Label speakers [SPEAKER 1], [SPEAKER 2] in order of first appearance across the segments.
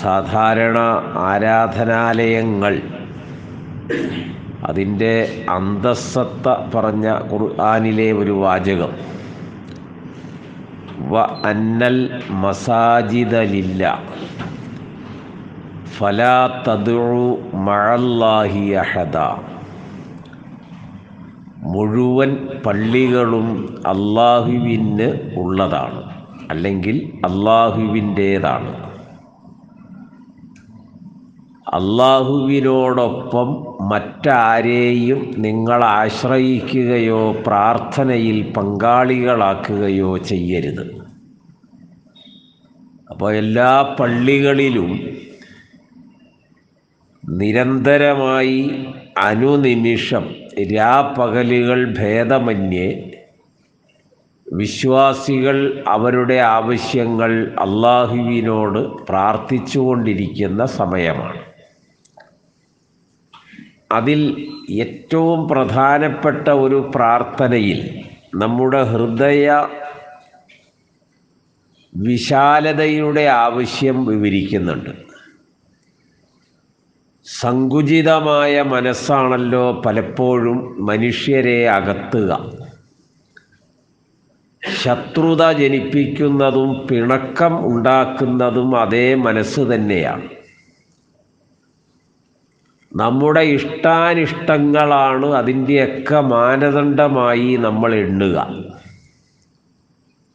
[SPEAKER 1] സാധാരണ ആരാധനാലയങ്ങൾ. അതിന്റെ അന്തസ്സത്ത പറഞ്ഞ ഖുർആാനിലെ ഒരു വാചകം. വ അന്നൽ മസാജിദലില്ല ഫലാ തദു മഴല്ലാഹി അഹദ. മുഴുവൻ പള്ളികളും അള്ളാഹുവിന് ഉള്ളതാണ്. അല്ലെങ്കിൽ അള്ളാഹുവിന്റേതാണ് അള്ളാഹുവിനോടൊപ്പം മറ്റാരെയും നിങ്ങൾ ആശ്രയിക്കുകയോ പ്രാർത്ഥനയിൽ പങ്കാളികളാക്കുകയോ ചെയ്യരുത്. അപ്പോൾ എല്ലാ പള്ളികളിലും നിരന്തരമായി അനുനിമിഷം രാപ്പകലുകൾ ഭേദമന്യേ വിശ്വാസികൾ അവരുടെ ആവശ്യങ്ങൾ അള്ളാഹുവിനോട് പ്രാർത്ഥിച്ചുകൊണ്ടിരിക്കുന്ന സമയമാണ്. അതിൽ ഏറ്റവും പ്രധാനപ്പെട്ട ഒരു പ്രാർത്ഥനയിൽ നമ്മുടെ ഹൃദയ വിശാലതയുടെ ആവശ്യം വിവരിക്കുന്നുണ്ട്. സങ്കുചിതമായ മനസ്സാണല്ലോ പലപ്പോഴും മനുഷ്യരെ അകത്തുക. ശത്രുത ജനിപ്പിക്കുന്നതും പിണക്കം ഉണ്ടാക്കുന്നതും അതേ മനസ്സ് തന്നെയാണ്. നമ്മുടെ ഇഷ്ടാനിഷ്ടങ്ങളാണ് അതിന്റെയൊക്കെ മാനദണ്ഡമായി നമ്മൾ എണ്ണുക.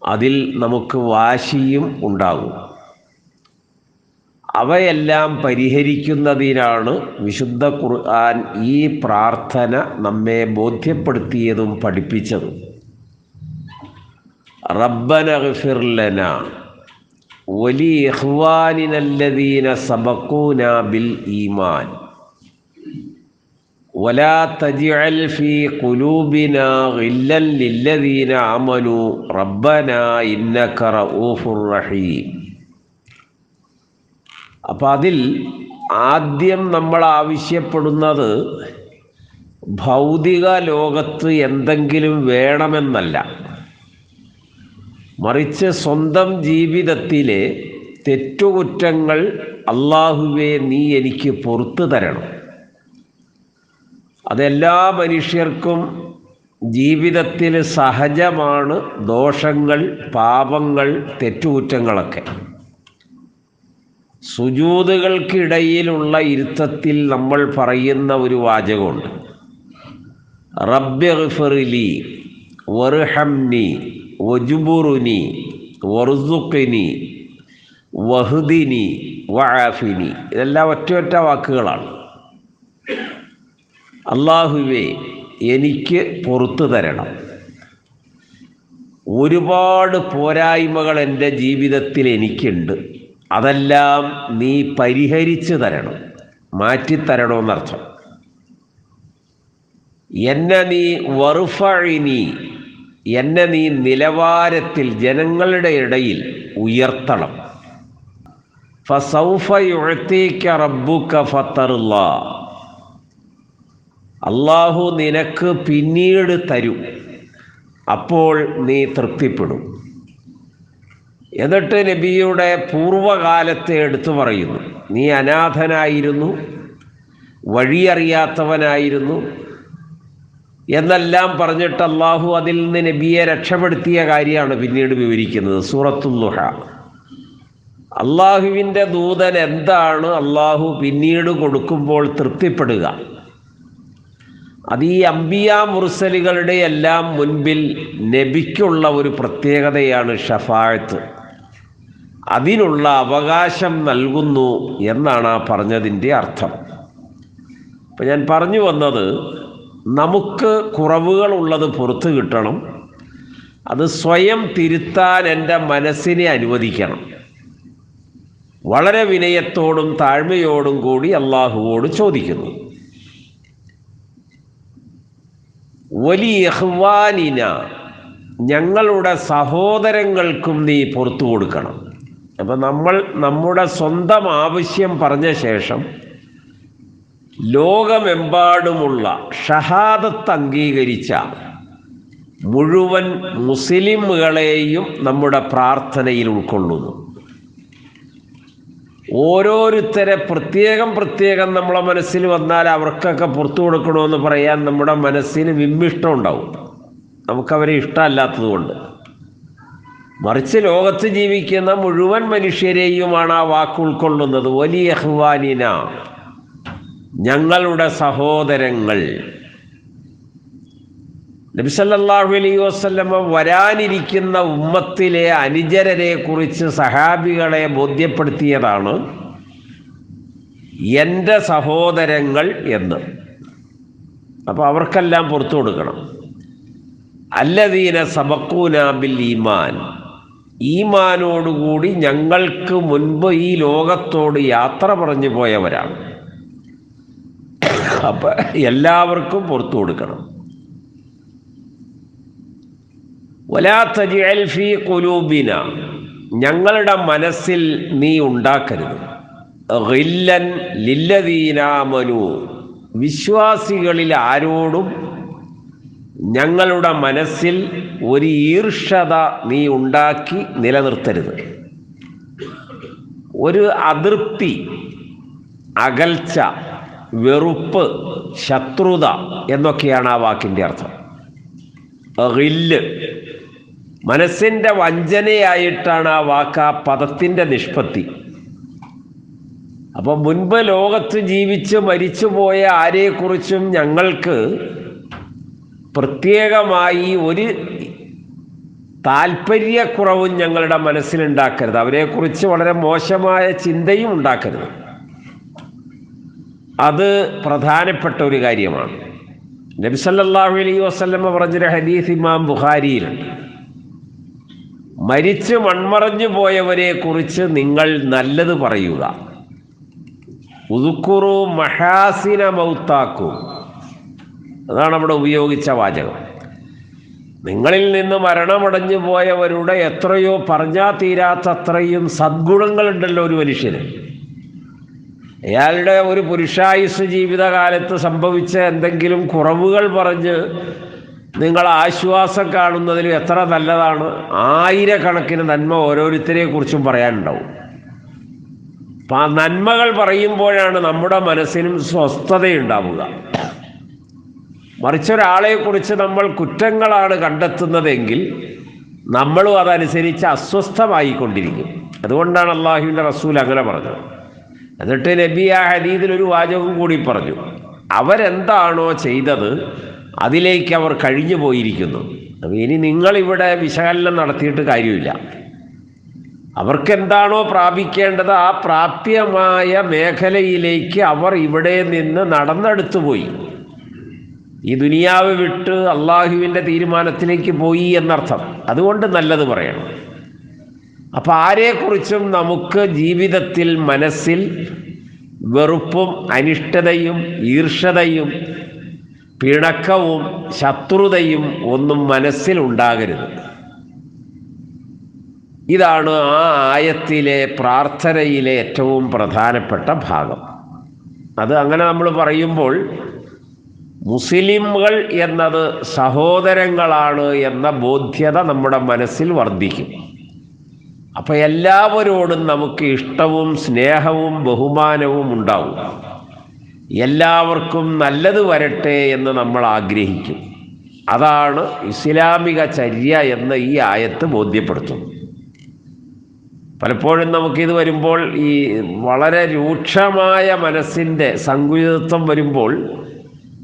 [SPEAKER 1] അതിൽ നമുക്ക് വാശിയും ഉണ്ടാകും. അവയെല്ലാം പരിഹരിക്കുന്നതിനാണ് വിശുദ്ധ ഖുർആൻ ഈ പ്രാർത്ഥന നമ്മെ ബോധ്യപ്പെടുത്തിയതും പഠിപ്പിച്ചതും. റബ്ബന ഗഫിർലന വലി ഇഖ്വാനിനല്ലദീന സബക്കൂന ബിൽ ഈമാൻ. ولا تجعل في قلوبنا غلا للذين آمنوا ربنا إنك رؤوف رحيم അപ്പം അതിൽ ആദ്യം നമ്മൾ ആവശ്യപ്പെടുന്നത് ഭൗതിക ലോകത്ത് എന്തെങ്കിലും വേണമെന്നല്ല മറിച്ച് സ്വന്തം ജീവിതത്തിലെ തെറ്റുകുറ്റങ്ങൾ അള്ളാഹുവെ നീ എനിക്ക് പുറത്തു തരണം അതെല്ലാ മനുഷ്യർക്കും ജീവിതത്തിൽ സഹജമാണ് ദോഷങ്ങൾ പാപങ്ങൾ തെറ്റുകുറ്റങ്ങളൊക്കെ. സുജൂതുകൾക്കിടയിലുള്ള ഇരുത്തത്തിൽ നമ്മൾ പറയുന്ന ഒരു വാചകമുണ്ട്. റബ്യഫിറിലി വറുഹംനി വജുബുറുനി വറുസുക്കിനി വഹുദിനി വആഫിനി. ഇതെല്ലാം ഒറ്റ ഒറ്റ വാക്കുകളാണ്. അള്ളാഹുവേ എനിക്ക് പുറത്തു തരണം. ഒരുപാട് പോരായ്മകൾ എന്റെ ജീവിതത്തിൽ എനിക്കുണ്ട്. അതെല്ലാം നീ പരിഹരിച്ചു തരണം. മാറ്റിത്തരണമെന്നർത്ഥം എന്നെ നീ വറുഫഴിനി എന്നെ നീ നിലവാരത്തിൽ ജനങ്ങളുടെ ഇടയിൽ ഉയർത്തണം. ഫസൗഫ യുഴത്തേക്ക റബ്ബുക്ക ഫത്തറുള്ള അള്ളാഹു നിനക്ക് പിന്നീട് തരും. അപ്പോൾ നീ തൃപ്തിപ്പെടും. എന്നിട്ട് നബിയുടെ പൂർവകാലത്തെ എടുത്തു പറയുന്നു. നീ അനാഥനായിരുന്നു വഴിയറിയാത്തവനായിരുന്നു. എന്നെല്ലാം പറഞ്ഞിട്ട് അള്ളാഹു അതിൽ നിന്ന് നബിയെ രക്ഷപ്പെടുത്തിയ കാര്യമാണ് പിന്നീട് വിവരിക്കുന്നത്. സൂറത്തുല്ലുഹ അള്ളാഹുവിന്റെ ദൂതൻ എന്താണ്? അള്ളാഹു പിന്നീട് കൊടുക്കുമ്പോൾ തൃപ്തിപ്പെടുക. അത് ഈ അമ്പിയ മുർസലുകളുടെ എല്ലാം മുൻപിൽ നബിക്കുള്ള ഒരു പ്രത്യേകതയാണ് ഷഫായത്ത്. അതിനുള്ള അവകാശം നൽകുന്നു എന്നാണ് ആ പറഞ്ഞതിന്റെ അർത്ഥം. അപ്പം ഞാൻ പറഞ്ഞു വന്നത് നമുക്ക് കുറവുകളുള്ളത് പുറത്തു കിട്ടണം അത് സ്വയം തിരുത്താൻ എന്റെ മനസ്സിനെ അനുവദിക്കണം. വളരെ വിനയത്തോടും താഴ്മയോടും കൂടി അള്ളാഹുവോട് ചോദിക്കുന്നു. വലിയ ഞങ്ങളുടെ സഹോദരങ്ങൾക്കും നീ പുറത്തു കൊടുക്കണം. അപ്പം നമ്മൾ നമ്മുടെ സ്വന്തം ആവശ്യം പറഞ്ഞ ശേഷം ലോകമെമ്പാടുമുള്ള ഷഹാദത്ത് അംഗീകരിച്ച മുഴുവൻ മുസ്ലിമുകളെയും നമ്മുടെ പ്രാർത്ഥനയിൽ ഉൾക്കൊള്ളുന്നു. ഓരോരുത്തരെ പ്രത്യേകം പ്രത്യേകം നമ്മളെ മനസ്സിൽ വന്നാൽ അവർക്കൊക്കെ പുറത്തു കൊടുക്കണമെന്ന് പറയാൻ നമ്മുടെ മനസ്സിന് വിമ്മിഷ്ടം ഉണ്ടാവും. നമുക്കവരെ ഇഷ്ടമല്ലാത്തതുകൊണ്ട് മറിച്ച് ലോകത്ത് ജീവിക്കുന്ന മുഴുവൻ മനുഷ്യരെയുമാണ് ആ വാക്ക് ഉൾക്കൊള്ളുന്നത്. വലിയ ഹ്വാനിന ഞങ്ങളുടെ സഹോദരങ്ങൾ. നബിസല്ലാഹു അലൈ വസ്ലമ വരാനിരിക്കുന്ന ഉമ്മത്തിലെ അനുചരരെ കുറിച്ച് സഹാബികളെ ബോധ്യപ്പെടുത്തിയതാണ് എന്റെ സഹോദരങ്ങൾ എന്ന്. അപ്പോൾ അവർക്കെല്ലാം പുറത്തു കൊടുക്കണം. അല്ലദീന സബക്കൂനാബിൽ ഈമാൻ. ഈമാനോടുകൂടി ഞങ്ങൾക്ക് മുൻപ് ഈ ലോകത്തോട് യാത്ര പറഞ്ഞു പോയവരാണ്. അപ്പം എല്ലാവർക്കും പുറത്തു കൊടുക്കണം. ഫീ കുലൂബിന ഞങ്ങളുടെ മനസ്സിൽ നീ ഉണ്ടാക്കരുത്. ഗില്ലൻ ലില്ലദീനാമനു വിശ്വാസികളിൽ ആരോടും ഞങ്ങളുടെ മനസ്സിൽ ഒരു ഈർഷത നീ ഉണ്ടാക്കി നിലനിർത്തരുത്. ഒരു അതൃപ്തി അകൽച്ച വെറുപ്പ് ശത്രുത എന്നൊക്കെയാണ് ആ വാക്കിന്റെ അർത്ഥം. ഗില്ല് മനസ്സിന്റെ വഞ്ചനയായിട്ടാണ് ആ വാക്ക് ആ പദത്തിന്റെ നിഷ്പത്തി. അപ്പോൾ മുൻപ് ലോകത്ത് ജീവിച്ച് മരിച്ചുപോയ ആരെക്കുറിച്ചും ഞങ്ങൾക്ക് പ്രത്യേകമായി ഒരു താല്പര്യക്കുറവും ഞങ്ങളുടെ മനസ്സിലുണ്ടാക്കരുത്. അവരെക്കുറിച്ച് വളരെ മോശമായ ചിന്തയും ഉണ്ടാക്കരുത്. അത് പ്രധാനപ്പെട്ട ഒരു കാര്യമാണ്. നബിസല്ലാഹു അലൈ വസ്ലമ പറഞ്ഞൊരു ഹദീസ് ഇമാം ബുഖാരിയിലുണ്ട്. മരിച്ച് മൺമറഞ്ഞു പോയവരെ കുറിച്ച് നിങ്ങൾ നല്ലത് പറയുക. ഉതുക്കുറു മഹാസിന മൗത്താക്കു. അതാണ് അവിടെ ഉപയോഗിച്ച വാചകം. നിങ്ങളിൽ നിന്ന് മരണമടഞ്ഞു പോയവരുടെ എത്രയോ പറഞ്ഞാൽ തീരാത്തത്രയും സദ്ഗുണങ്ങളുണ്ടല്ലോ ഒരു മനുഷ്യന്. അയാളുടെ ഒരു പുരുഷായുസ് ജീവിതകാലത്ത് സംഭവിച്ച എന്തെങ്കിലും കുറവുകൾ പറഞ്ഞ് നിങ്ങൾ ആശ്വാസം കാണുന്നതിലും എത്ര നല്ലതാണ് ആയിരക്കണക്കിന് നന്മ ഓരോരുത്തരെ കുറിച്ചും പറയാനുണ്ടാവും. അപ്പം ആ നന്മകൾ പറയുമ്പോഴാണ് നമ്മുടെ മനസ്സിനും സ്വസ്ഥതയുണ്ടാവുക. മറിച്ചൊരാളെക്കുറിച്ച് നമ്മൾ കുറ്റങ്ങളാണ് കണ്ടെത്തുന്നതെങ്കിൽ നമ്മളും അതനുസരിച്ച് അസ്വസ്ഥമായിക്കൊണ്ടിരിക്കും. അതുകൊണ്ടാണ് അള്ളാഹുവിന്റെ റസൂൽ അങ്ങനെ പറഞ്ഞത്. എന്നിട്ട് നബി ആ ഹരീതിൽ ഒരു വാചകം കൂടി പറഞ്ഞു. അവരെന്താണോ ചെയ്തത് അതിലേക്ക് അവർ കഴിഞ്ഞു പോയിരിക്കുന്നു. അപ്പോൾ ഇനി നിങ്ങളിവിടെ വിശകലനം നടത്തിയിട്ട് കാര്യമില്ല. അവർക്കെന്താണോ പ്രാപിക്കേണ്ടത് ആ പ്രാപ്യമായ മേഖലയിലേക്ക് അവർ ഇവിടെ നിന്ന് നടന്നെടുത്തു പോയി. ഈ ദുനിയാവ് വിട്ട് അള്ളാഹുവിന്റെ തീരുമാനത്തിലേക്ക് പോയി എന്നർത്ഥം. അതുകൊണ്ട് നല്ലത് പറയണം. അപ്പം ആരെക്കുറിച്ചും നമുക്ക് ജീവിതത്തിൽ മനസ്സിൽ വെറുപ്പും അനിഷ്ടതയും ഈർഷതയും പിണക്കവും ശത്രുതയും ഒന്നും മനസ്സിലുണ്ടാകരുത്. ഇതാണ് ആ ആയത്തിലെ പ്രാർത്ഥനയിലെ ഏറ്റവും പ്രധാനപ്പെട്ട ഭാഗം. അത് അങ്ങനെ നമ്മൾ പറയുമ്പോൾ മുസ്ലിമുകൾ എന്നത് സഹോദരങ്ങളാണ് എന്ന ബോധ്യത നമ്മുടെ മനസ്സിൽ വർദ്ധിക്കും. അപ്പോൾ എല്ലാവരോടും നമുക്ക് ഇഷ്ടവും സ്നേഹവും ബഹുമാനവും ഉണ്ടാവും. എല്ലാവർക്കും നല്ലത് വരട്ടെ എന്ന് നമ്മൾ ആഗ്രഹിക്കും. അതാണ് ഇസ്ലാമിക ചര്യ എന്ന് ഈ ആയത്ത് ബോധ്യപ്പെടുത്തുന്നു പലപ്പോഴും നമുക്കിത് വരുമ്പോൾ ഈ വളരെ രൂക്ഷമായ മനസ്സിന്റെ സങ്കുചിതത്വം വരുമ്പോൾ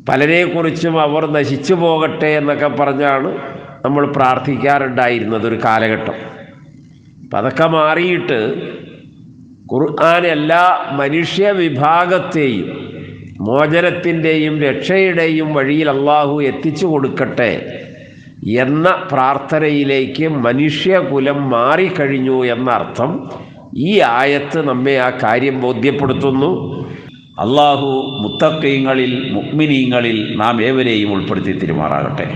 [SPEAKER 1] പലരെക്കുറിച്ചും അവർ നശിച്ചു പോകട്ടെ എന്നൊക്കെ പറഞ്ഞാണ് നമ്മൾ പ്രാർത്ഥിക്കാറുണ്ടായിരുന്നത് ഒരു കാലഘട്ടം. അപ്പം അതൊക്കെ മാറിയിട്ട് ഖുർആൻ എല്ലാ മനുഷ്യ വിഭാഗത്തെയും മോചനത്തിന്റെയും രക്ഷയുടെയും വഴിയിൽ അള്ളാഹു എത്തിച്ചു കൊടുക്കട്ടെ എന്ന പ്രാർത്ഥനയിലേക്ക് മനുഷ്യകുലം മാറിക്കഴിഞ്ഞു എന്നർത്ഥം ഈ ആയത്ത് നമ്മെ ആ കാര്യം ബോധ്യപ്പെടുത്തുന്നു.
[SPEAKER 2] അള്ളാഹു മുത്തക്കീങ്ങളിൽ മുക്മിനീങ്ങളിൽ നാം ഏവരെയും ഉൾപ്പെടുത്തി തിരുമാറാകട്ടെ.